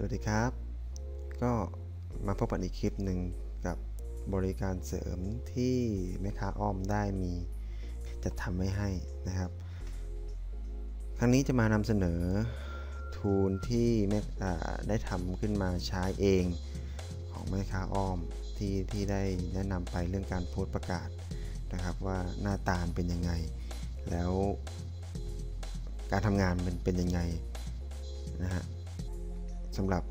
สวัสดีครับ ก็มาพบกันอีกคลิปหนึ่งกับบริการเสริมที่แม่ค้าอ้อมได้มีจะทำไว้ให้นะครับ ครั้งนี้จะมานำเสนอทูลที่แม่ได้ทำขึ้นมาใช้เองของแม่ค้าอ้อมที่ที่ได้แนะนำไปเรื่องการโพสต์ประกาศนะครับว่าหน้าตาเป็นยังไง แล้วการทำงานมันเป็นยังไงนะฮะ สำหรับ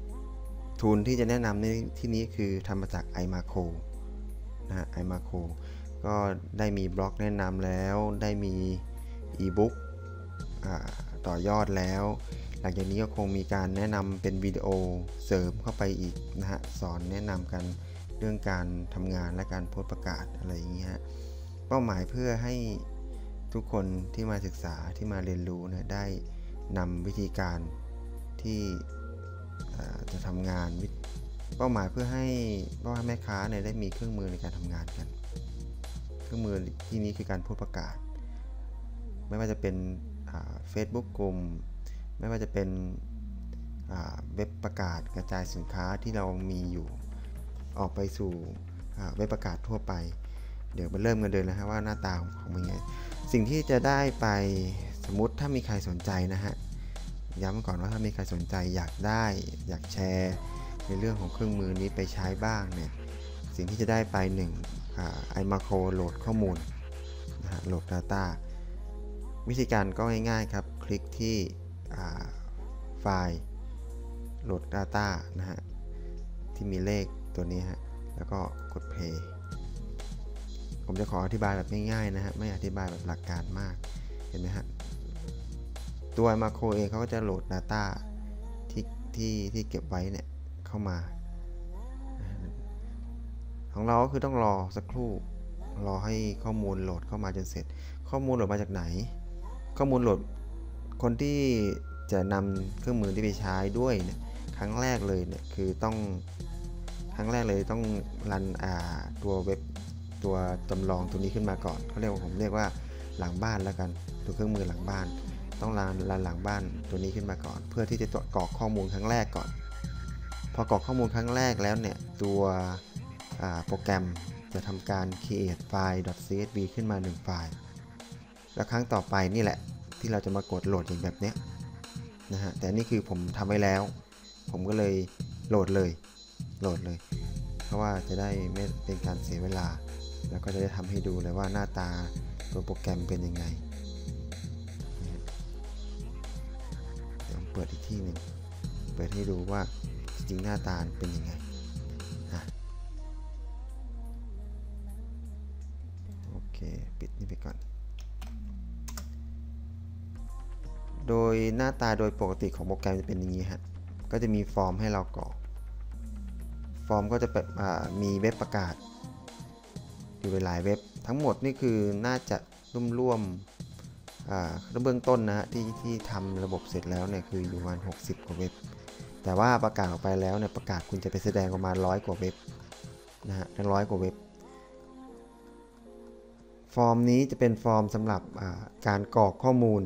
ทูลที่จะแนะนำในที่นี้คือทำมาจาก iMacro นะฮะ iMacro ก็ได้มีบล็อกแนะนำแล้วได้มีอีบุ๊กต่อยอดแล้ว หลังจากนี้ก็คงมีการแนะนำเป็นวิดีโอเสริมเข้าไปอีกนะฮะสอนแนะนำกันเรื่องการทำงานและการโพสประกาศอะไรอย่างเงี้ยเป้าหมายเพื่อให้ทุกคนที่มาศึกษาที่มาเรียนรู้นะได้นำวิธีการที่ จะทำงานเป้าหมายเพื่อให้พ่อแม่ค้าเนี่ยได้มีเครื่องมือในการทำงานกัน เครื่องมือที่นี้คือการพูดประกาศ ไม่ว่าจะเป็นเฟซบุ๊กกลุ่ม ไม่ว่าจะเป็นเว็บประกาศกระจายสินค้าที่เรามีอยู่ออกไปสู่เว็บประกาศทั่วไป เดี๋ยวมาเริ่มกันเลยนะฮะว่าหน้าตาของมันไง สิ่งที่จะได้ไปสมมติถ้ามีใครสนใจนะฮะ ย้ำก่อนว่าถ้ามีใครสนใจอยากได้ อยากแชร์ ในเรื่องของเครื่องมือนี้ไปใช้บ้างเนี่ยสิ่งที่จะได้ไป1ไอมาโครโหลดข้อมูลนะฮะโหลด Data วิธีการก็ง่ายๆครับ คลิกที่ไฟล์โหลด Data นะฮะที่มีเลขตัวนี้ฮะแล้วก็กด Play ผมจะขออธิบายแบบง่ายๆนะฮะไม่อธิบายแบบหลักการมากเห็นไหมฮะ ตัวมาโครเองเขาก็จะโหลด Data ที่ที่ที่เก็บไว้เนี่ยเข้ามา ของเราก็คือต้องรอสักครู่รอให้ข้อมูลโหลดเข้ามาจนเสร็จ ข้อมูลโหลดมาจากไหน ข้อมูลโหลดคนที่จะนำเครื่องมือที่ไปใช้ด้วยเนี่ยครั้งแรกเลยเนี่ยคือต้องครั้งแรกเลยต้องรันอ่าตัวเว็บตัวจำลองตัวนี้ขึ้นมาก่อนเขาเรียกว่าผมเรียกว่าหลังบ้านแล้วกันตัวเครื่องมือหลังบ้าน ต้องรันรันหลังบ้านตัวนี้ขึ้นมาก่อน เพื่อที่จะตรวจกรอกข้อมูลครั้งแรกก่อน พอกรอกข้อมูลครั้งแรกแล้วเนี่ยตัวโปรแกรมจะทำการ create ไฟล์ .csv ขึ้นมา 1 ไฟล์ แล้วครั้งต่อไปนี่แหละ ที่เราจะมากดโหลดอย่างแบบนี้นะฮะ แต่นี่คือผมทำไว้แล้ว ผมก็เลยโหลดเลย โหลดเลย เพราะว่าจะได้ไม่เป็นการเสียเวลา แล้วก็จะได้ทำให้ดูเลยว่าหน้าตาตัวโปรแกรมเป็นยังไง ปิดอีกที่หนึ่งเปิดให้ดูว่าจริงหน้าตาเป็นยังไงนะโอเคปิดนี่ไปก่อน โดยหน้าตาโดยปกติของโปรแกรมจะเป็นอย่างนี้ฮะก็จะมีฟอร์มให้เรากรอกฟอร์มก็จะมีเว็บประกาศอยู่หลายเว็บทั้งหมดนี่คือน่าจะร่วม เบื้องต้นนะฮะที่ที่ทำระบบเสร็จแล้วเนี่ยคืออยู่ประมาณ 60 กว่าเว็บ แต่ว่าประกาศออกไปแล้วเนี่ยประกาศคุณจะไปแสดงประมาณร้อยกว่าเว็บนะฮะทั้งร้อยกว่าเว็บ ฟอร์มนี้จะเป็นฟอร์มสำหรับการกรอกข้อมูล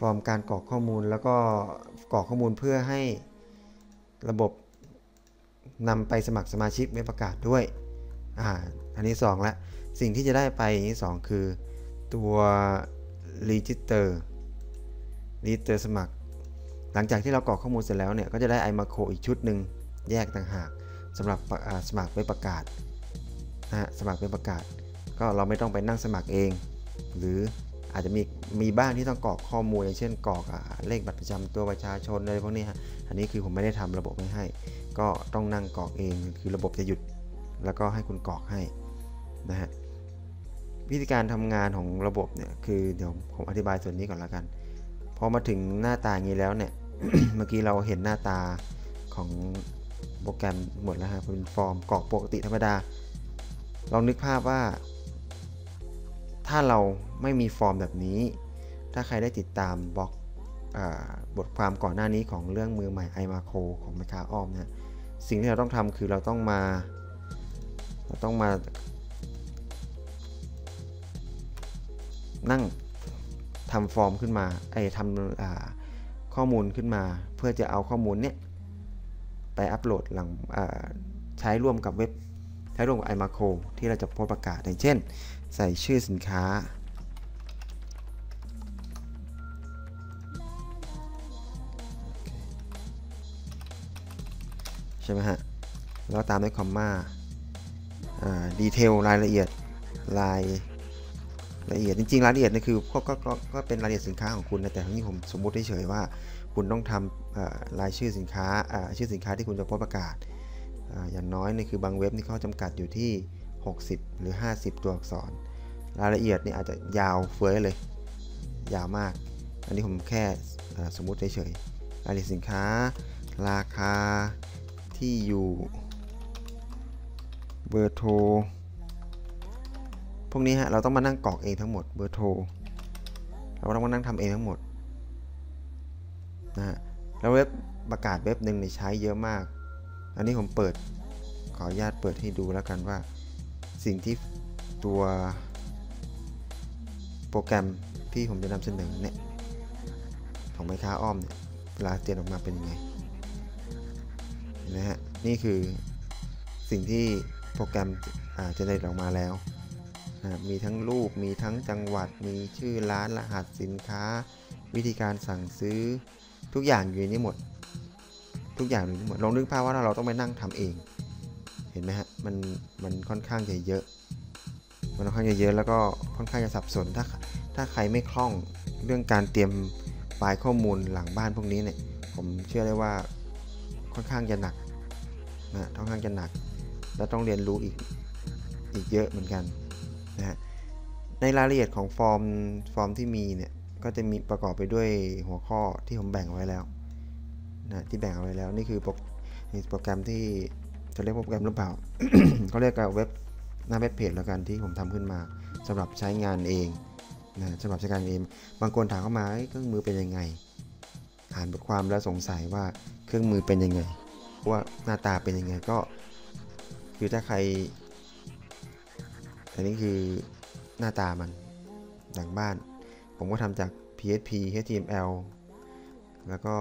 ฟอร์มการกรอกข้อมูลแล้วก็กรอกข้อมูลเพื่อให้ระบบนำไปสมัครสมาชิกเว็บประกาศด้วยอ่าอันนี้2ละสิ่งที่จะได้ไปอันที่ 2 คือ ตัว register register สมัคร หลังจากที่เรากรอกข้อมูลเสร็จแล้วเนี่ย ก็จะได้ iMacro อีกชุดหนึ่งแยกต่างหากสำหรับสมัครไปประกาศนะฮะสมัครไปประกาศ ก็เราไม่ต้องไปนั่งสมัครเอง หรืออาจจะมีมีบ้างที่ต้องกรอกข้อมูลอย่างเช่นกรอกเลขบัตรประจำตัวประชาชนอะไรพวกนี้ฮะอันนี้คือผมไม่ได้ทำระบบไม่ให้ ก็ต้องนั่งกรอกเองคือระบบจะหยุด แล้วก็ให้คุณกรอกให้นะฮะ วิธีการทำงานของระบบเนี่ยคือเดี๋ยวผมอธิบายส่วนนี้ก่อนละกันพอมาถึงหน้าตาอย่างนี้แล้วเนี่ย เมื่อกี้เราเห็นหน้าตาของโปรแกรมหมดแล้วฮะเป็นฟอร์มกรอกปกติธรรมดาลองนึกภาพว่า ถ้าเราไม่มีฟอร์มแบบนี้ ถ้าใครได้ติดตามบล็อกบทความก่อนหน้านี้ของเรื่องมือใหม่ไอมาโคของแมคคาอ้อมเนี่ยสิ่งที่เราต้องทำคือเราต้องมา เราต้องมา นั่งทำฟอร์มขึ้นมาไอ้ทำข้อมูลขึ้นมา เพื่อจะเอาข้อมูลเนี้ยไปอัปโหลดหลังใช้ร่วมกับเว็บ ใช้ร่วมกับ iMacro ที่เราจะโพสประกาศอย่างเช่น ใส่ชื่อสินค้า ใช่ไหมฮะ แล้วตามด้วยคอมมาดีเทลรายละเอียดราย ละเอียดจริงๆรายละเอียดนี่คือก็ก็ก็ก็เป็นรายละเอียดสินค้าของคุณนะแต่ทั้งนี้ผมสมมติเฉยๆว่า คุณต้องทำรายชื่อสินค้าชื่อสินค้าที่คุณจะโพสประกาศอย่างน้อยนี่คือบางเว็บนี่เขาจำกัดอยู่ที่ 60 หรือ 50 ตัวอักษร รายละเอียดนี่อาจจะยาวเฟ้ยเลย ยาวมาก อันนี้ผมแค่สมมติเฉยๆรายละเอียดสินค้า ราคาที่อยู่เบอร์โทร พวกนี้ฮะเราต้องมานั่งกรอกเองทั้งหมดเบอร์โทรเราต้องมานั่งทำเองทั้งหมดนะฮะแล้วเว็บประกาศเว็บหนึ่งในใช้เยอะมาก อันนี้ผมเปิดขออนุญาตเปิดให้ดูแล้วกันว่า สิ่งที่ตัวโปรแกรมที่ผมจะนำเสนอเนี่ยของไมค้าอ้อมเนี่ยเวลาเตียนออกมาเป็นยังไงนะฮะนี่คือสิ่งที่โปรแกรมจะได้ออกมาแล้ว มีทั้งรูป มีทั้งจังหวัด มีชื่อร้านรหัสสินค้า วิธีการสั่งซื้อ ทุกอย่างอยู่ในนี้หมด ทุกอย่างอยู่ในนี้หมดลองนึกภาพว่าเราต้องไปนั่งทำเอง เห็นไหมฮะ มัน มันค่อนข้างจะเยอะ มันค่อนข้างจะเยอะแล้วก็ค่อนข้างจะสับสน ถ้า ถ้าใครไม่คล่องเรื่องการเตรียมไฟล์ข้อมูลหลังบ้านพวกนี้เนี่ย ผมเชื่อได้ว่าค่อนข้างจะหนักนะค่อนข้างจะหนัก แล้วต้องเรียนรู้อีก อีกเยอะเหมือนกัน นะฮะในรายละเอียดของฟอร์มฟอร์มที่มีเนี่ยก็จะมีประกอบไปด้วยหัวข้อที่ผมแบ่งไว้แล้วนะที่แบ่งเอาไว้แล้วนี่คือโปรโปรแกรมที่จะเรียกโปรแกรมหรือเปล่าเขาเรียกกับเว็บหน้าเว็บเพจแล้วกันที่ผมทำขึ้นมาสำหรับใช้งานเองนะสำหรับใช้งานเองบางคนถามเข้ามาเครื่องมือเป็นยังไง อ่านบทความแล้วสงสัยว่าเครื่องมือเป็นยังไงว่าหน้าตาเป็นยังไงก็คือถ้าใคร อันนี้คือหน้าตามันหลังบ้าน ผมก็ทำจาก PHP HTML แล้วก็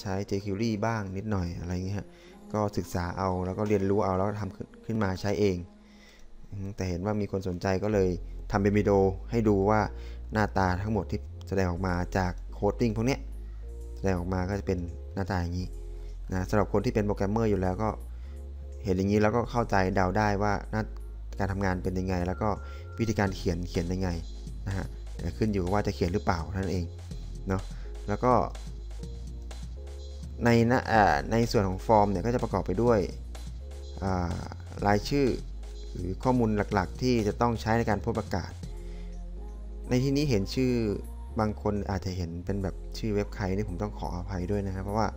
ใช้ jQuery บ้างนิดหน่อยอะไรเงี้ยก็ศึกษาเอาแล้วก็เรียนรู้เอาแล้วทำขึ้นมาใช้เอง แต่เห็นว่ามีคนสนใจก็เลยทำเป็นวิดีโอให้ดูว่าหน้าตาทั้งหมดที่แสดงออกมาจากโคดดิ้งพวกนี้แสดงออกมาก็จะเป็นหน้าตาอย่างนี้นะสำหรับคนที่เป็นโปรแกรมเมอร์อยู่แล้วก็เห็นอย่างนี้แล้วก็เข้าใจเดาได้ว่า การทำงานเป็นยังไง แล้วก็วิธีการเขียนเขียนยังไงนะฮะแต่ขึ้นอยู่ว่าจะเขียนหรือเปล่านั่นเองเนาะแล้วก็ในนะในส่วนของฟอร์มเนี่ยก็จะประกอบไปด้วยรายชื่อหรือข้อมูลหลักๆ ที่จะต้องใช้ในการโพสประกาศ ในที่นี้เห็นชื่อบางคนอาจจะเห็นเป็นแบบชื่อเว็บใครนี่ผมต้องขออภัยด้วยนะครับเพราะว่า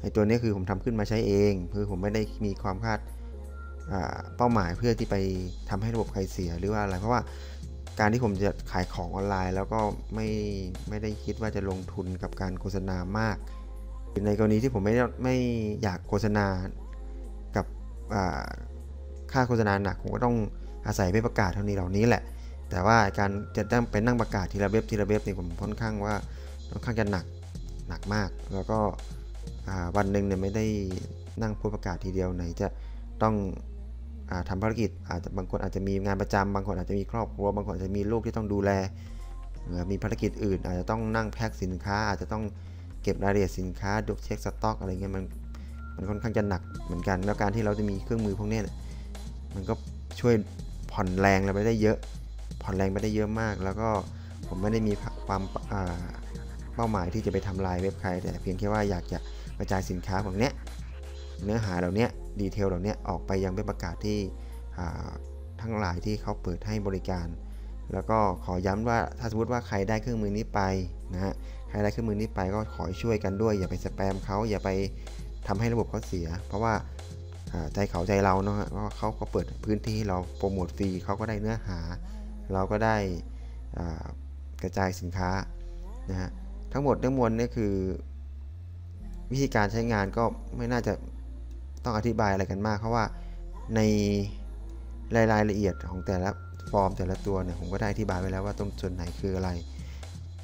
ในตัวนี้คือผมทำขึ้นมาใช้เอง คือผมไม่ได้มีความคาด เป้าหมายเพื่อที่ไปทำให้ระบบใครเสียหรือว่าอะไรเพราะว่าการที่ผมจะขายของออนไลน์ แล้วก็ไม่ไม่ได้คิดว่าจะลงทุนกับการโฆษณามาก ในกรณีที่ผมไม่ไม่อยากโฆษณากับค่าโฆษณาหนักผมก็ต้องอาศัยไปประกาศเท่านี้เหล่านี้แหละ แต่ว่าการจะต้องไปนั่งประกาศทีละเว็บทีละเว็บนี่ผมค่อนข้างว่าค่อนข้างจะหนักหนักมาก แล้วก็วันหนึ่งเนี่ยไม่ได้นั่งพูดประกาศทีเดียวไหนจะต้อง ทำภารกิจอาจจะบางคนอาจจะมีงานประจำบางคนอาจจะมีครอบครัว บางคนอาจจะมีลูกที่ต้องดูแล มีภารกิจอื่น อาจจะต้องนั่งแพ็คสินค้า อาจจะต้องเก็บรายละเอียดสินค้าดูเช็คสต็อกอะไรเงี้ยมันมันค่อนข้างจะหนักเหมือนกัน แล้วการที่เราจะมีเครื่องมือพวกนี้มันก็ช่วยผ่อนแรงเราไปได้เยอะ ผ่อนแรงไปได้เยอะมาก แล้วก็ผมไม่ได้มีความเป้าหมายที่จะไปทำลายเว็บใครแต่เพียงแค่ว่าอยากจะกระจายสินค้าของเนี้ย เนื้อหาเหล่านี้ดีเทลเหล่านี้ออกไปยังเป็นประกาศที่ทั้งหลายที่เขาเปิดให้บริการ แล้วก็ขอย้ำว่าถ้าสมมติว่าใครได้เครื่องมือนี้ไปนะฮะใครได้เครื่องมือนี้ไปก็ขอช่วยกันด้วย อย่าไปสแปมเขาอย่าไปทำให้ระบบเขาเสีย เพราะว่าใจเขาใจเราเนาะเพราะเขาก็เปิดพื้นที่ให้เราโปรโมทฟรีเขาก็ได้เนื้อหา เราก็ได้กระจายสินค้านะฮะทั้งหมดทั้งมวลนี่คือ วิธีการใช้งานก็ไม่น่าจะ ต้องอธิบายอะไรกันมาก เพราะว่าในรายรายละเอียดของแต่ละฟอร์มแต่ละตัวเนี่ยผมก็ได้อธิบายไว้แล้วว่าตรงส่วนไหนคืออะไร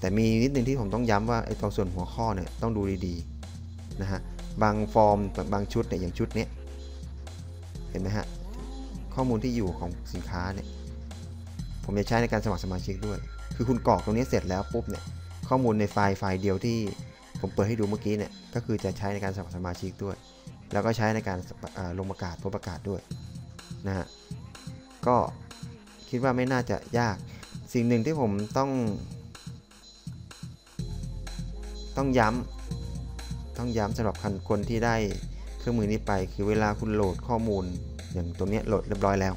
แต่มีนิดนึงที่ผมต้องย้ำว่าไอ้ตรงส่วนหัวข้อเนี่ยต้องดูดีๆนะฮะบางฟอร์มบางชุดเนี่ยอย่างชุดเนี้ยเห็นไหมฮะข้อมูลที่อยู่ของสินค้าเนี่ยผมจะใช้ในการสมัครสมาชิกด้วย คือคุณกรอกตรงนี้เสร็จแล้วปุ๊บเนี่ยข้อมูลในไฟล์ไฟล์เดียวที่ผมเปิดให้ดูเมื่อกี้เนี่ยก็คือจะใช้ในการสมัครสมาชิกด้วย แล้วก็ใช้ในการลงประกาศพบประกาศด้วยนะฮะก็คิดว่าไม่น่าจะยาก สิ่งหนึ่งที่ผมต้อง ต้องย้ำต้องย้ำสำหรับคนที่ได้เครื่องมือนี้ไป คือเวลาคุณโหลดข้อมูลอย่างตรงนี้โหลดเรียบร้อยแล้ว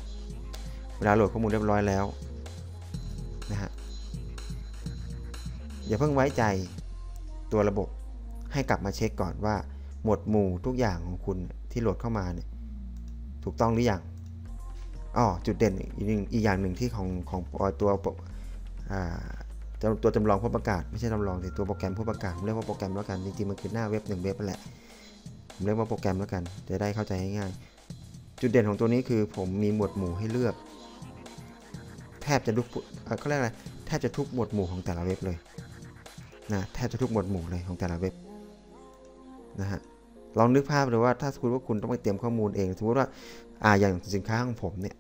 เวลาโหลดข้อมูลเรียบร้อยแล้วนะฮะอย่าเพิ่งไว้ใจตัวระบบให้กลับมาเช็คก่อนว่า หมวดหมู่ทุกอย่างของคุณที่โหลดเข้ามาเนี่ยถูกต้องหรือยังอ๋อจุดเด่นอีกหนึ่งอีกอย่างหนึ่งที่ของของตัวตัวจำลองผู้ประกาศ ไม่ใช่จำลองแต่ตัวโปรแกรมผู้ประกาศผมเรียกว่าโปรแกรมแล้วกันจริงๆมันคือหน้าเว็บหนึ่งเว็บแหละผมเรียกว่าโปรแกรมแล้วกัน จะได้เข้าใจง่ายๆจุดเด่นของตัวนี้คือผมมีหมวดหมู่ให้เลือก แทบจะทุกเขาเรียกอะไรแทบจะทุกหมวดหมู่ของแต่ละเว็บเลยนะแทบจะทุกหมวดหมู่เลยของแต่ละเว็บนะฮะ ลองนึกภาพเลยว่าถ้าสมมติว่าคุณต้องไปเตรียมข้อมูลเอง สมมติว่าอ่าอย่างสินค้าของผมเนี่ย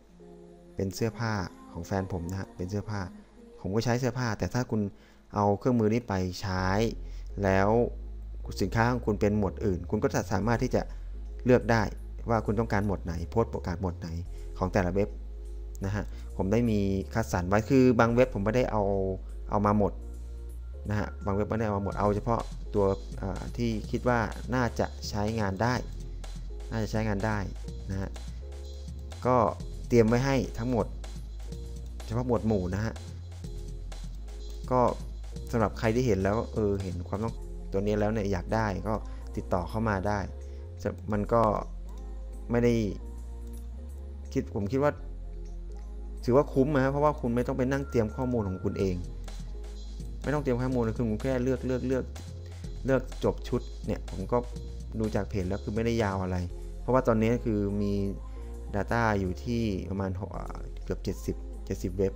เป็นเสื้อผ้าของแฟนผมนะฮะเป็นเสื้อผ้า ผมก็ใช้เสื้อผ้า แต่ถ้าคุณเอาเครื่องมือนี้ไปใช้ แล้วสินค้าของคุณเป็นหมวดอื่น คุณก็จะสามารถที่จะเลือกได้ว่าคุณต้องการหมวดไหน โพสต์ประกาศหมวดไหนของแต่ละเว็บนะฮะผมได้มีคัดสรรไว้คือบางเว็บผมไม่ได้เอาเอามาหมดนะฮะบางเว็บไม่ได้เอามาหมดเอาเฉพาะ ตัวที่คิดว่าน่าจะใช้งานได้ น่าจะใช้งานได้นะฮะ ก็เตรียมไว้ให้ทั้งหมด เฉพาะหมวดหมู่นะฮะ ก็สำหรับใครที่เห็นแล้วเออเห็นความต้องตัวนี้แล้วเนี่ยอยากได้ก็ติดต่อเข้ามาได้ มันก็ไม่ได้คิดผมคิดว่า ถือว่าคุ้มนะเพราะว่าคุณไม่ต้องไปนั่งเตรียมข้อมูลของคุณเอง ไม่ต้องเตรียมข้อมูลคือคุณแค่เลือกเลือกเลือก เลือกจบชุดเนี่ยผมก็ดูจากเพจแล้วคือไม่ได้ยาวอะไร เพราะว่าตอนนี้คือมี Data อยู่ที่ประมาณเกือบ 70 70 เว็บ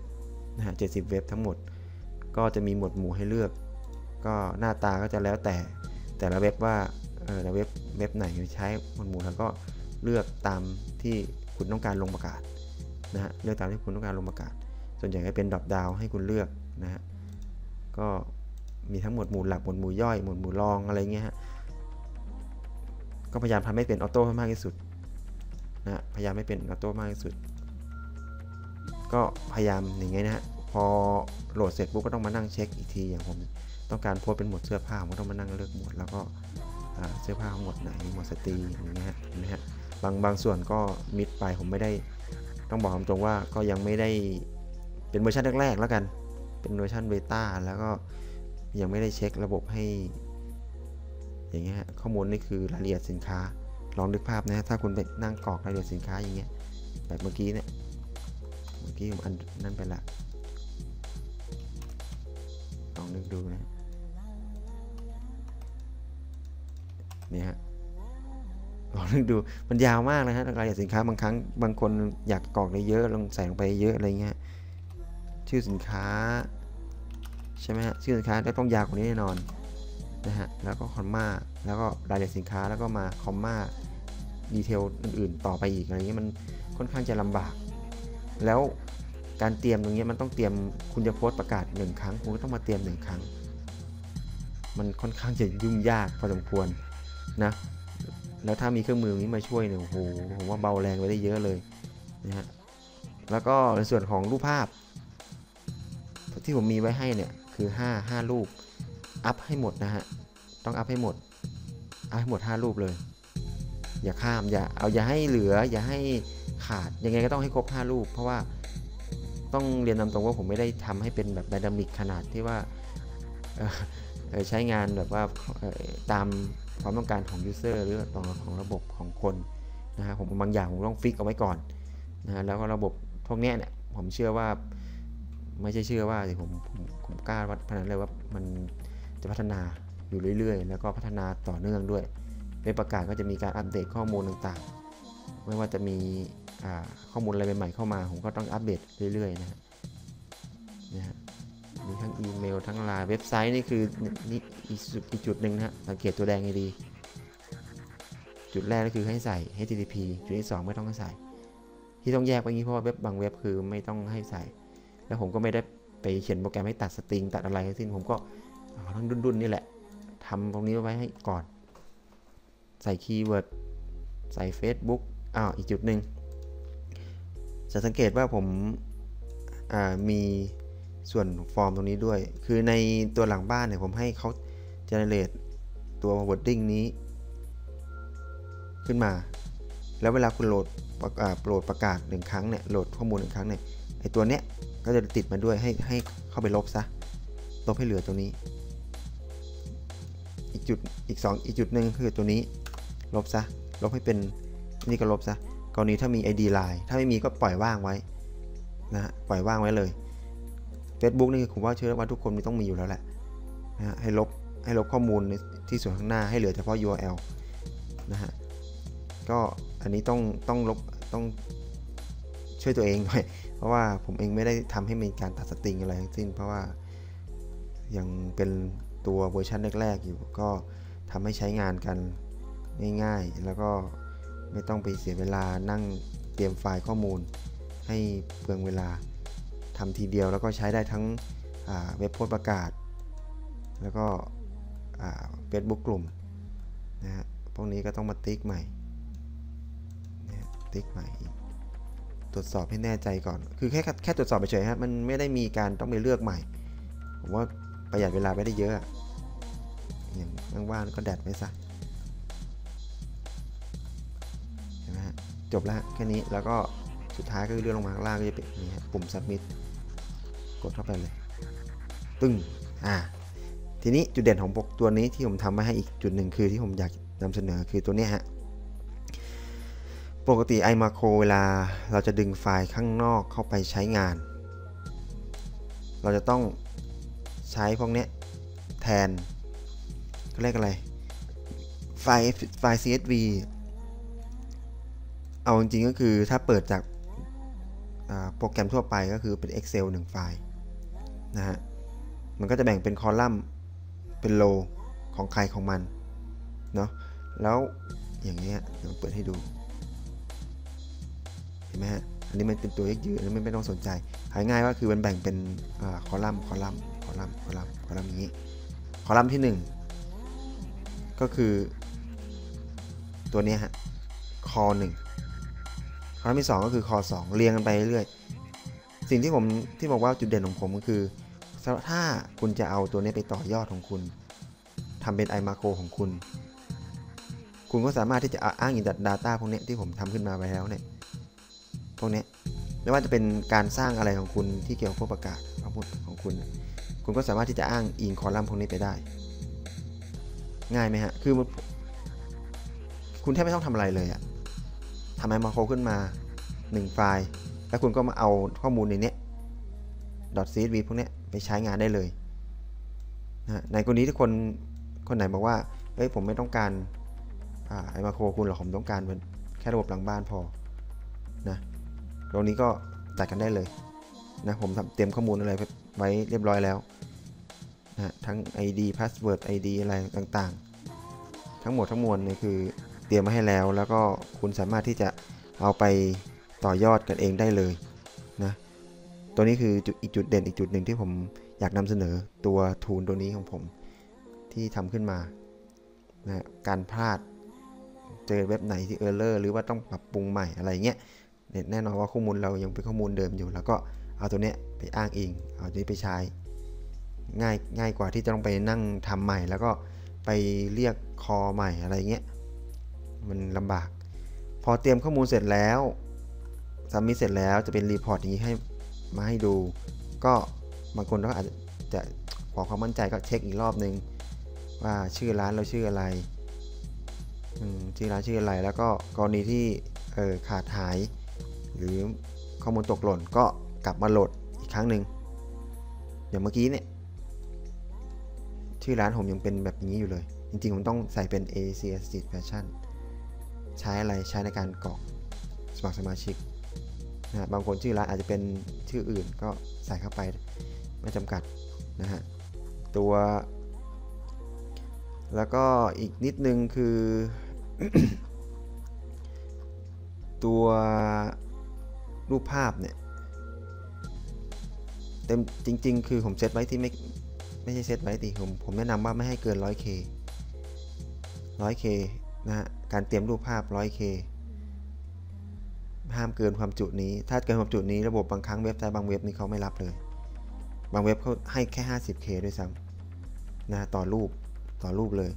นะฮะ70 เว็บทั้งหมด ก็จะมีหมวดหมู่ให้เลือก ก็หน้าตาก็จะแล้วแต่แต่ละเว็บว่าเออเว็บเว็บไหนใช้หมวดหมู่แล้วก็เลือกตามที่คุณต้องการลงประกาศนะฮะเลือกตามที่คุณต้องการลงประกาศ ส่วนใหญ่จะเป็นดรอปดาวให้คุณเลือกนะฮะก็ มีทั้งหมดหมู่หลักหมวดหมู่ย่อยหมวดหมู่รองอะไรเงี้ยฮะก็พยายามทำให้เป็นออโต้ให้มากที่สุดนะพยายามไม่เป็นออโต้มากที่สุด ก็พยายามอย่างเงี้ยนะฮะพอโหลดเสร็จปุ๊บก็ต้องมานั่งเช็คอีกทีอย่างผมต้องการโพสเป็นหมวดเสื้อผ้าผมก็ต้องมานั่งเลือกหมวดแล้วก็เสื้อผ้าหมวดไหนหมวดสตรีอย่างเงี้ยนะฮะบางบางส่วนก็มิดไปผมไม่ได้ต้องบอกตรงว่าก็ยังไม่ได้เป็นเวอร์ชันแรกๆแล้วกัน เป็นเวอร์ชันเบต้าแล้วก็ ยังไม่ได้เช็คระบบให้ อย่างเงี้ยข้อมูลนี่คือรายละเอียดสินค้า ลองนึกภาพนะถ้าคุณไปนั่งกรอกรายละเอียดสินค้าอย่างเงี้ยแบบเมื่อกี้เนี่ยเมื่อกี้ผมอันนั่นไปละลองนึกดูนะนี่ฮะลองนึกดูมันยาวมากนะฮะรายละเอียดสินค้าบางครั้งบางคนอยากกรอกได้เยอะลองใส่ลงไปเยอะอะไรเงี้ยชื่อสินค้า ใช่ไหมฮะชื่อสินค้าต้องยาวกว่านี้แน่นอนนะฮะแล้วก็คอมมาแล้วก็รายละเอียดสินค้าแล้วก็มาคอมมาดีเทลอื่นๆ ต่อไปอีกอะไรเงี้ยมันค่อนข้างจะลำบาก แล้วการเตรียมตรงนี้มันต้องเตรียมคุณจะโพสต์ประกาศหนึ่งครั้งคุณก็ต้องมาเตรียมหนึ่งครั้ง มันค่อนข้างจะยุ่งยากพอสมควรนะแล้วถ้ามีเครื่องมือนี้มาช่วยเนี่ยโอ้โหผมว่าเบาแรงไปได้เยอะเลยนะฮะแล้วก็ในส่วนของรูปภาพ ที่ผมมีไว้ให้เนี่ย คือ 5 5รูปอัพให้หมดนะฮะ ต้องอัพให้หมด อัพให้หมด5รูปเลย อย่าข้าม อย่า เอา อย่าให้เหลือ อย่าให้ขาด ยังไงก็ต้องให้ครบ5รูปเพราะว่าต้องเรียนนำตรงว่าผมไม่ได้ทำให้เป็นแบบไดนามิกขนาดที่ว่าใช้งานแบบว่าตามความต้องการของยูเซอร์หรือของระบบของคนนะฮะผมบางอย่างผมต้องฟิกเอาไว้ก่อนนะฮะแล้วก็ระบบพวกนี้เนี่ยผมเชื่อว่า ไม่ใช่เชื่อว่าผมผมผมกล้าวัดพนันเลยว่ามันจะพัฒนาอยู่เรื่อยๆ แล้วก็พัฒนาต่อเนื่องด้วยเว็บประกาศก็จะมีการอัปเดตข้อมูลต่างๆ ไม่ว่าจะมีข้อมูลอะไรใหม่ๆเข้ามา ผมก็ต้องอัปเดตเรื่อยๆนะฮะนะฮะมีทั้งอีเมลทั้งไลน์เว็บไซต์นี่คือนี่อีกจุดหนึ่งนะฮะสังเกตตัวแดงให้ดี จุดแรกก็คือให้ใส่ HTTP จุดที่ 2 ไม่ต้องใส่ ที่ต้องแยกไว้งี้เพราะว่าเว็บบางเว็บคือไม่ต้องให้ใส่ แล้วผมก็ไม่ได้ไปเขียนโปรแกรมให้ตัดสตริงตัดอะไรทั้งสิ้นผมก็เอาทั้งดุนๆนี่แหละทำตรงนี้ไว้ให้ก่อน ใส่คีย์เวิร์ดใส่ Facebook อ้าวอีกจุดหนึ่งจะสังเกตว่าผมมีส่วนฟอร์มตรงนี้ด้วย คือในตัวหลังบ้านเนี่ยผมให้เขา generate ตัว wording นี้ ขึ้นมา แล้วเวลาคุณโหลดโหลดประกาศหนึ่งครั้งเนี่ย โหลดข้อมูลหนึ่งครั้งเนี่ย ไอตัวเนี้ย ก็จะติดมาด้วยให้ให้เข้าไปลบซะ ลบให้เหลือตัวนี้ อีกจุดอีก 2 อีกจุดหนึ่งคือตัวนี้ ลบซะ ลบให้เป็นนี่ก็ลบซะ กรณีถ้ามี ID Line ถ้าไม่มีก็ปล่อยว่างไว้นะฮะปล่อยว่างไว้เลย Facebook นี่ผมว่าเชื่อว่าทุกคนมีต้องมีอยู่แล้วแหละนะฮะให้ลบให้ลบข้อมูลที่ส่วนข้างหน้าให้เหลือเฉพาะ URL นะฮะก็อันนี้ต้องต้องลบต้อง ช่วยตัวเองหน่อย เพราะว่าผมเองไม่ได้ทำให้มีการตัดสตริงอะไรทั้งสิ้น เพราะว่ายังเป็นตัวเวอร์ชันแรก ๆ อยู่ ก็ทำให้ใช้งานกันง่ายๆ แล้วก็ไม่ต้องไปเสียเวลานั่งเตรียมไฟล์ข้อมูล ให้เปลืองเวลาทำทีเดียวแล้วก็ใช้ได้ทั้งเว็บโพสประกาศ แล้วก็เฟซบุ๊กกลุ่มนะฮะพวกนี้ก็ต้องมาติ๊กใหม่นะติ๊กใหม่ ตรวจสอบให้แน่ใจก่อน คือแค่แค่ตรวจสอบไปเฉยฮะมันไม่ได้มีการต้องไปเลือกใหม่ ผมว่าประหยัดเวลาไปได้เยอะ อย่างว่างๆก็แดดไว้ซะเห็นไหมฮะจบแล้วแค่นี้แล้วก็สุดท้ายก็เลื่อนลงมาข้างล่างก็จะเป็นนี่ฮะปุ่ม submit กดเข้าไปเลย ตึ้งอ่าทีนี้จุดเด่นของตัวนี้ที่ผมทำมาให้อีกจุดหนึ่งคือที่ผมอยากนำเสนอคือตัวนี้ฮะ ปกติ iMacro เวลาเราจะดึงไฟล์ข้างนอกเข้าไปใช้งาน เราจะต้องใช้พวกนี้แทนเขาเรียกอะไร ไฟล์ไฟล์ CSV เอาจริงๆก็คือถ้าเปิดจากโปรแกรมทั่วไปก็คือเป็น Excel 1 ไฟล์นะฮะ มันก็จะแบ่งเป็นคอลัมน์เป็นโลของใครของมัน เนาะแล้วอย่างเงี้ยเดี๋ยวเปิดให้ดู เห็นไหมฮะอันนี้มันเป็นตัวยืดๆอันนี้ไม่ต้องสนใจหายง่ายว่าคือมันแบ่งเป็นคอลัมน์คอลัมน์คอลัมน์คอลัมน์คอลัมน์นี้ คอลัมน์ที่ 1 ก็คือ ตัวนี้ฮะคอ1ครั้งที่ 2 ก็คือคอ2เรียงกันไปเรื่อยสิ่งที่ผมที่บอกว่าจุดเด่นของผมก็คือ ถ้าคุณจะเอาตัวนี้ไปต่อยอดของคุณทำเป็น iMacro ของคุณ คุณก็สามารถที่จะอ้างอินดัต Data พวกนี้ที่ผมทำขึ้นมาไว้แล้วเนี่ย พวกนี้ไม่ว่าจะเป็นการสร้างอะไรของคุณที่เกี่ยวกับพวกประกาศของคุณ คุณก็สามารถที่จะอ้างอิงคอลัมน์พวกนี้ไปได้ ง่ายไหมฮะ คือคุณแทบไม่ต้องทำอะไรเลยอะทำไมมาโคขึ้นมา 1 ไฟล์ แล้วคุณก็มาเอาข้อมูลในนี้ .csv พวกนี้ไปใช้งานได้เลยนะในกรณีที่คนคนไหนบอกว่า เฮ้ยผมไม่ต้องการไอมาโครคุณหรอกผมต้องการแค่ระบบหลังบ้านพอนะ ตรงนี้ก็จัดกันได้เลยนะผมเตรียมข้อมูลอะไรไว้เรียบร้อยแล้วนะทั้ง ID password ID อะไรต่างๆ ทั้งหมดทั้งมวลเนี่ยคือเตรียมมาให้แล้ว แล้วก็คุณสามารถที่จะเอาไปต่อยอดกันเองได้เลยนะตัวนี้คืออีกจุดเด่นอีกจุดหนึ่งที่ผมอยากนำเสนอตัวทูลตัวนี้ของผมที่ทำขึ้นมานะการพลาดเจอเว็บไหนที่เออร์เลอร์หรือว่าต้องปรับปรุงใหม่อะไรเงี้ย แน่นอนว่าข้อมูลเรายังเป็นข้อมูลเดิมอยู่ แล้วก็เอาตัวเนี้ยไปอ้างอิง เอาตัวนี้ไปใช้ ง่ายง่ายกว่าที่จะต้องไปนั่งทำใหม่ แล้วก็ไปเรียกคอใหม่อะไรเงี้ยมันลำบาก พอเตรียมข้อมูลเสร็จแล้วซัมมิเสร็จแล้วจะเป็นรีพอร์ตอย่างนี้ให้มาให้ดู ก็บางคนก็อาจจะขอความมั่นใจก็เช็คอีกรอบนึง ว่าชื่อร้านเราชื่ออะไรชื่อร้านชื่ออะไรแล้วก็กรณีที่ออขาดหาย หรือข้อมูลตกหล่นก็กลับมาโหลดอีกครั้งหนึ่งอย่างเมื่อกี้เนี่ย ชื่อร้านผมยังเป็นแบบนี้อยู่เลย จริงๆ ผมต้องใส่เป็น A C Street Fashion ใช้อะไรใช้ในการกรอกสมัครสมาชิกนะบางคนชื่อร้านอาจจะเป็นชื่ออื่นก็ใส่เข้าไปไม่จำกัดนะฮะตัว แล้วก็อีกนิดนึงคือ ตัว รูปภาพเนี่ยเต็มจริง ๆ คือผมเซตไว้ที่ไม่ไม่ใช่เซตไว้ดิผมผมแนะนำว่าไม่ให้เกิน 100k 100k นะฮะการเตรียมรูปภาพ 100k ห้ามเกินความจุนี้ ถ้าเกินความจุนี้ระบบบางครั้งเว็บไซต์บางเว็บนี่เขาไม่รับเลย บางเว็บเขาให้แค่ 50k ด้วยซ้ำนะต่อรูปต่อรูปเลย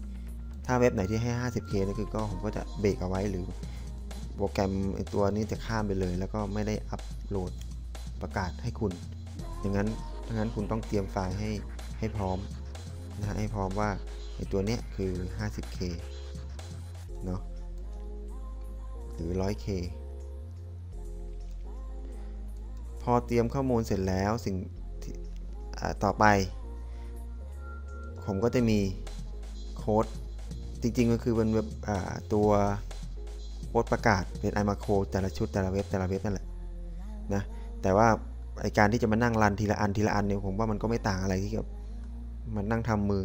ถ้าเว็บไหนที่ให้ 50k นี่คือก็ผมก็จะเบรกเอาไว้หรือ โปรแกรมตัวนี้จะข้ามไปเลย แล้วก็ไม่ได้อัปโหลดประกาศให้คุณ อย่างนั้นดังนั้นคุณต้องเตรียมไฟล์ให้ให้พร้อมนะให้พร้อมว่าในตัวเนี้ยคือ 50k เนาะหรือ 100k พอเตรียมข้อมูลเสร็จแล้วสิ่งต่อไป ผมก็จะมีโค้ดจริงๆก็คือเป็นเว็บตัว โค้ดประกาศเป็นไอมาโคแต่ละชุดแต่ละเว็บแต่ละเว็บนั่นแหละนะแต่ว่าไอการที่จะมานั่งรันทีละอันทีละอันเนี่ยผมว่ามันก็ไม่ต่างอะไรที่กับมันนั่งทำมือ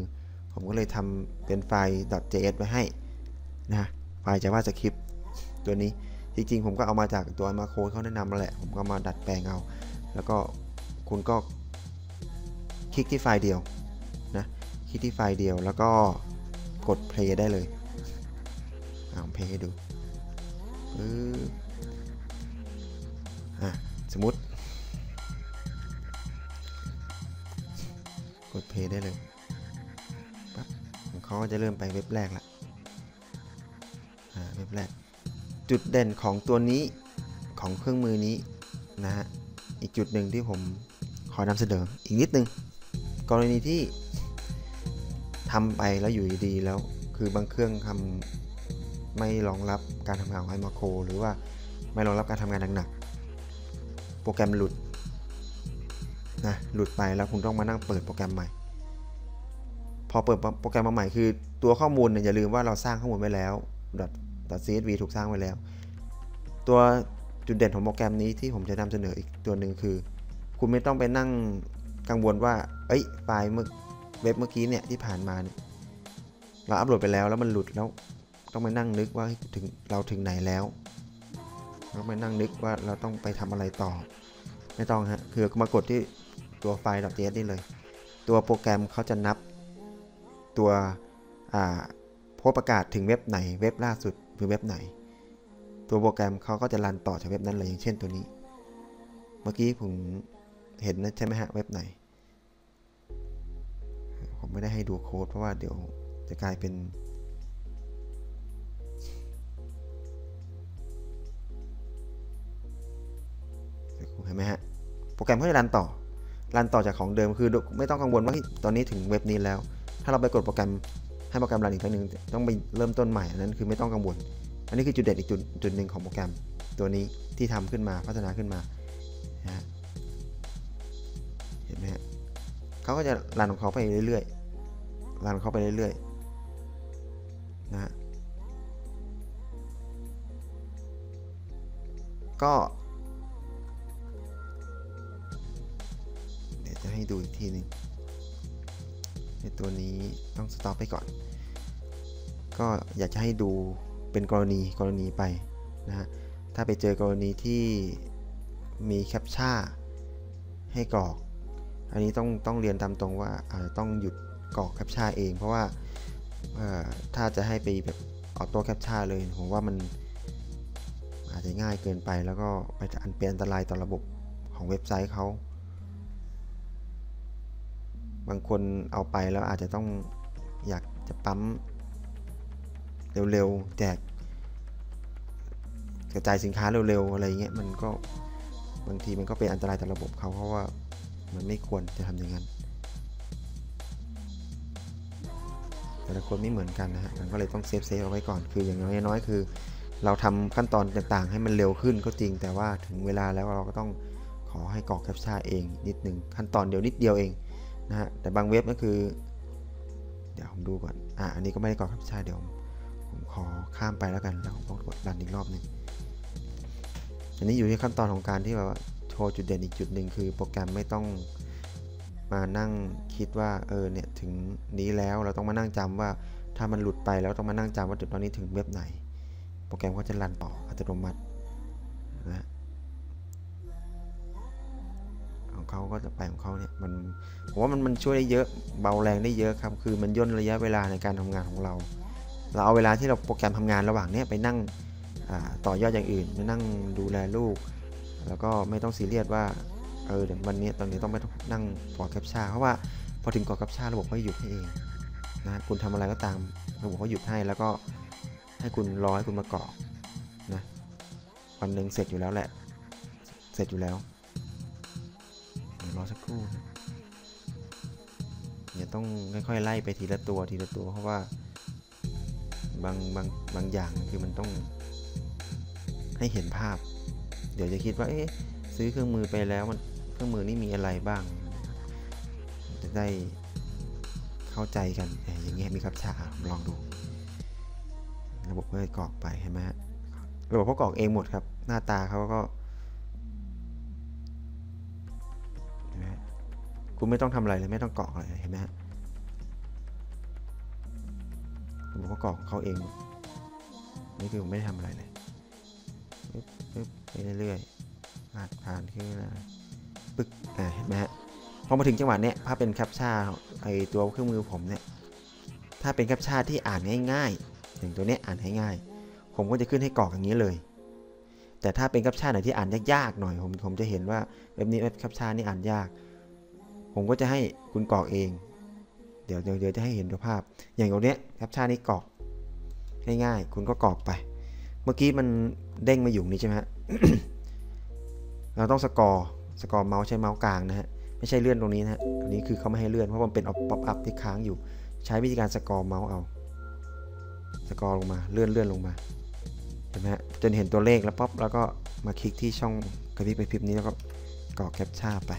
ผมก็เลยทำเป็นไฟล์ .js ไว้ให้นะไฟล์ JavaScript ตัวนี้จริงๆ ผมก็เอามาจากตัวมาโคเขาแนะนำมาแหละ ผมก็มาดัดแปลงเอา แล้วก็คุณก็คลิกที่ไฟล์เดียวนะคลิกที่ไฟล์เดียวแล้วก็กด play ได้เลยเอาเพลย์ให้ดู สมมติ กด play ได้เลยปั๊บเขาจะเริ่มไปเว็บแรกละเว็บแรก จุดเด่นของตัวนี้ของเครื่องมือนี้นะฮะ อีกจุดหนึ่งที่ผมขอนำเสนออีกนิดนึง กรณีที่ทำไปแล้วอยู่ดีๆแล้ว คือบางเครื่องทำ ไม่รองรับการทำงานของไอมาโครหรือว่าไม่รองรับการทำงานหนักๆโปรแกรมหลุดนะหลุดไปแล้วคุณต้องมานั่งเปิดโปรแกรมใหม่ พอเปิดโปรแกรมมาใหม่คือ ตัวข้อมูลเนี่ยอย่าลืมว่าเราสร้างข้อมูลไว้แล้ว .csv ถูกสร้างไว้แล้ว ตัวจุดเด่นของโปรแกรมนี้ที่ผมจะนำเสนออีกตัวหนึ่งคือ คุณไม่ต้องไปนั่งกังวลว่า เอ้ยไฟล์เมื่อเว็บเมื่อกี้เนี่ยที่ผ่านมาเนี่ยเราอัปโหลดไปแล้วแล้วมันหลุดแล้ว ต้องไปนั่งนึกว่าถึงเราถึงไหนแล้วต้องไปนั่งนึกว่าเราต้องไปทำอะไรต่อ ไม่ต้องฮะคือมากดที่ตัวไฟล์ .js นี่เลย ตัวโปรแกรมเขาจะนับตัวโพสประกาศถึงเว็บไหนเว็บล่าสุดคือเว็บไหน ตัวโปรแกรมเขาก็จะรันต่อจากเว็บนั้นเลยอย่างเช่นตัวนี้ เมื่อกี้ผมเห็นนะใช่ไหมฮะเว็บไหน ผมไม่ได้ให้ดูโค้ดเพราะว่าเดี๋ยวจะกลายเป็น เห็นไหมฮะ โปรแกรมเขาจะรันต่อ รันต่อจากของเดิม คือไม่ต้องกังวลว่าตอนนี้ถึงเว็บนี้แล้ว ถ้าเราไปกดโปรแกรมให้โปรแกรมรันอีกครั้งหนึ่งต้องไปเริ่มต้นใหม่อันนั้นคือไม่ต้องกังวล อันนี้คือจุดเด่นอีกจุดจุดหนึ่งของโปรแกรมตัวนี้ที่ทำขึ้นมาพัฒนาขึ้นมานะเห็นไหมฮะเขาก็จะรันของเขาไปเรื่อยๆรันของเขาไปเรื่อยๆนะก็ ให้ดูอีกทีนึงในตัวนี้ต้องสต็อปไปก่อน ก็อยากจะให้ดูเป็นกรณีกรณีไปนะฮะ ถ้าไปเจอกรณีที่มีแคปชั่นให้กรอก อันนี้ต้องต้องเรียนตามตรงว่าอาจจะต้องหยุดกรอกแคปชั่นเอง เพราะว่าถ้าจะให้ไปแบบออโต้แคปชั่นเลยผมว่ามันอาจจะง่ายเกินไปแล้วก็ไปอันเป็นอันตรายต่อระบบของเว็บไซต์เขา บางคนเอาไปแล้วอาจจะต้องอยากจะปั๊ม เร็วๆแจกกระจายสินค้าเร็วๆอะไรเงี้ยมันก็บางทีมันก็เป็นอันตรายต่อระบบเขาเพราะว่ามันไม่ควรจะทำอย่างนั้นแต่ละคนไม่เหมือนกันนะฮะมันก็เลยต้องเซฟเซฟเอาไว้ก่อนคืออย่างน้อยๆคือ เราทำขั้นตอนต่างๆ ให้มันเร็วขึ้นก็จริง แต่ว่าถึงเวลาแล้วเราก็ต้องขอให้กรอกแคปชั่นเองนิดหนึ่งขั้นตอนเดียวนิดเดียวเอง นะฮะแต่บางเว็บก็คือ เดี๋ยวผมดูก่อนอะอันนี้ก็ไม่ได้กรอกครับใช่เดี๋ยวผมขอข้ามไปแล้วกันแล้วผมกดรันอีกรอบหนึ่งอันนี้อยู่ที่ขั้นตอนของการที่แบบว่าโชว์จุดเด่นอีกจุดหนึ่งคือโปรแกรมไม่ต้องมานั่งคิดว่าเออเนี่ยถึงนี้แล้วเราต้องมานั่งจำว่าถ้ามันหลุดไปแล้วต้องมานั่งจำว่าจุดตอนนี้ถึงเว็บไหน โปรแกรมก็จะรันต่ออัตโนมัตินะ ของเขาก็จะไปของเขาเนี่ยมันผมว่ามันมันช่วยได้เยอะเบาแรงได้เยอะครับ คือมันย่นระยะเวลาในการทำงานของเรา เราเอาเวลาที่เราโปรแกรมทำงานระหว่างเนี้ยไปนั่งต่อยอดอย่างอื่นไปนั่งดูแลลูก แล้วก็ไม่ต้องซีเรียสว่าเออเดี๋ยววันนี้ตอนนี้ต้องไปนั่งกอดแคปชั่นเพราะว่าพอถึงกอดแคปชั่นระบบก็หยุดให้เองนะคุณทำอะไรก็ตามระบบก็หยุดให้แล้วก็ให้คุณรอให้คุณมากรอกนะวันหนึ่งเสร็จอยู่แล้วแหละ เสร็จอยู่แล้ว รอสักครู่เนี่ยต้องค่อยๆไล่ไปทีละตัวทีละตัวเพราะว่าบางบางบางอย่างคือมันต้องให้เห็นภาพ เดี๋ยวจะคิดว่าเอ๊ะซื้อเครื่องมือไปแล้วมันเครื่องมือนี่มีอะไรบ้าง จะได้เข้าใจกันอย่างเงี้ยมีครับชาลองดู ระบบก็กรอกไปเห็นไหมฮะระบบเขากรอกเองหมดครับ หน้าตาเขาก็ คุณไม่ต้องทำอะไรเลยไม่ต้องกรอกอะไรเห็นไหมฮะระบบเขากรอกของเขาเอง นี่คือผมไม่ได้ทำอะไรเลยปึ๊บไปเรื่อยๆผ่านผ่านขึ้นมาปึ๊กอ่าเห็นไหมฮะพอมาถึงจังหวะเนี้ยถ้าเป็นแคปชั่นไอตัวเครื่องมือผมเนี่ยถ้าเป็นแคปชั่นที่อ่านง่ายๆอย่างตัวเนี้ยอ่านง่ายๆผมก็จะขึ้นให้กรอกอย่างนี้เลย แต่ถ้าเป็นแคปชั่นไหนที่อ่านยากๆหน่อยผมผมจะเห็นว่าเว็บนี้เว็บแคปชั่นนี่อ่านยาก ผมก็จะให้คุณกรอกเอง เดี๋ยวเดี๋ยวจะให้เห็นภาพ อย่างตัวเนี้ยแคปชั่นนี้กรอกง่ายๆคุณก็กรอกไป เมื่อกี้มันเด้งมาอยู่นี้ใช่ไหมฮะเราต้องสกอร์สกอร์เมาส์ใช้เมาส์กลางนะฮะไม่ใช่เลื่อนตรงนี้นะฮะอันนี้คือเขาไม่ให้เลื่อนเพราะมันเป็นป๊อปอัพที่ค้างอยู่ ใช้วิธีการสกอร์เมาส์เอา สกอร์ลงมาเลื่อนเลื่อนลงมาเห็นไหมฮะจนเห็นตัวเลขแล้วป๊อปแล้วก็มาคลิกที่ช่องกระพริบไปพริบนี้แล้วก็กรอกแคปชั่นไป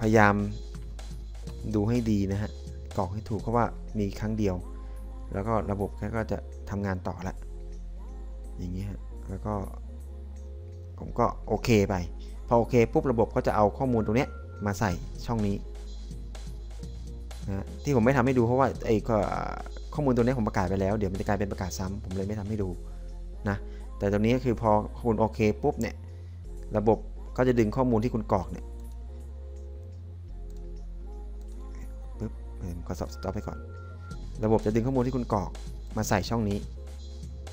พยายามดูให้ดีนะฮะกรอกให้ถูกเพราะว่ามีครั้งเดียว แล้วก็ระบบก็จะทำงานต่อละอย่างนี้ฮะแล้วก็ผมก็โอเคไป พอโอเคปุ๊บระบบก็จะเอาข้อมูลตรงนี้มาใส่ช่องนี้นะที่ผมไม่ทำให้ดูเพราะว่าไอ้ข้อมูลตัวนี้ผมประกาศไปแล้ว เดี๋ยวมันจะกลายเป็นประกาศซ้ำผมเลยไม่ทำให้ดูนะแต่ตรงนี้ก็คือพอคุณโอเคปุ๊บเนี่ยระบบก็จะดึงข้อมูลที่คุณกรอกเนี่ย ผมก็สต็อปไปก่อน ระบบจะดึงข้อมูลที่คุณกรอกมาใส่ช่องนี้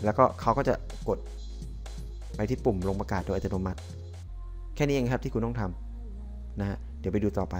แล้วก็เขาก็จะกดไปที่ปุ่มลงประกาศโดยอัตโนมัติ แค่นี้เองครับที่คุณต้องทำนะฮะเดี๋ยวไปดูต่อไป